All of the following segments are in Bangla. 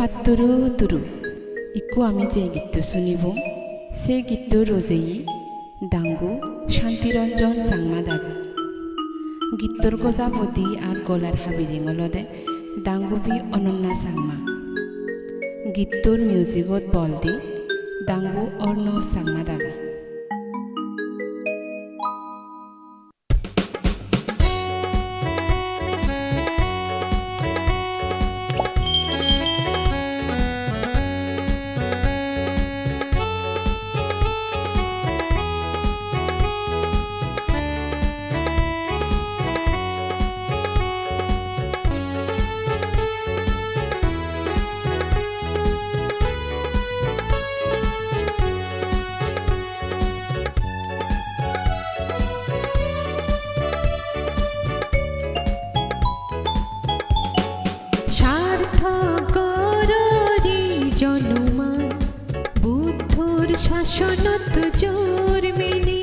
ফাত্তুৰু তুরু। ইকু আমি যে গীত শুনিব, সে গীত রোজেই ডাঙ্গু শান্তিরঞ্জন সাংমা দাগ গীতর গজাপতি আর গলার হাবিরিং অলদে ডাঙ্গু বি অনন্যা সাংমা। গীতর মিউজিকত বল দি ডাঙ্গু অর্ণব সাংমা দাগু সার্থকরি জনমা বুদ্ধর শাসনত জোর মেনে।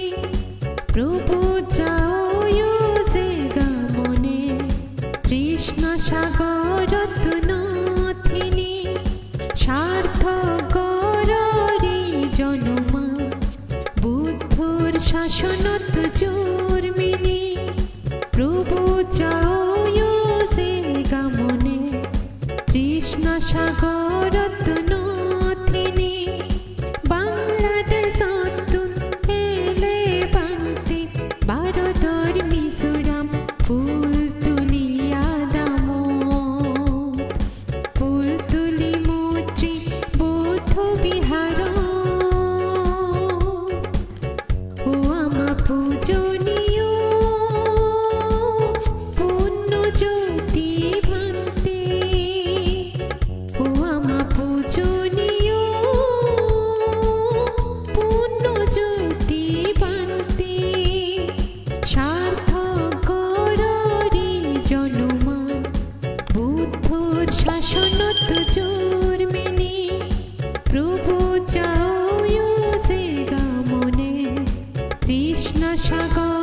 প্রভু যাও যে গামনে। তৃষ্ণ সাগরত নথিনি। সার্থকরি জনমা বুদ্ধর শাসনত জোর কৃষ্ণ সাগর।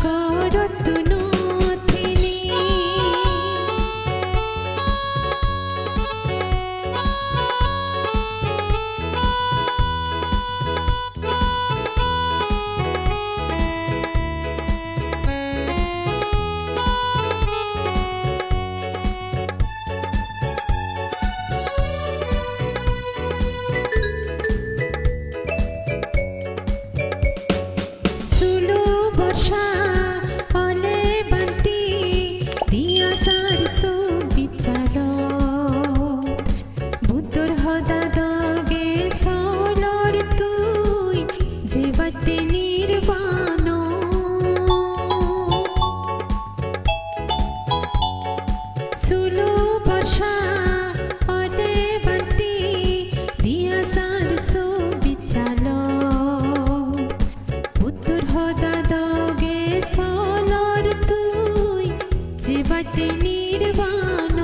గోడొత్తును পথে নির্বাণ।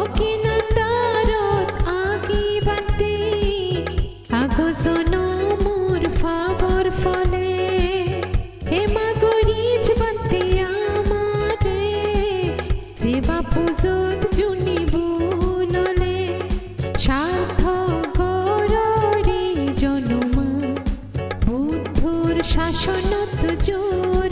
ওকে নন্দারত আগে বাদে ফলে। হে মা গরিজ বাদে আমারে সেবা নলে। সার্থ গররে জনমা শাসনত জোর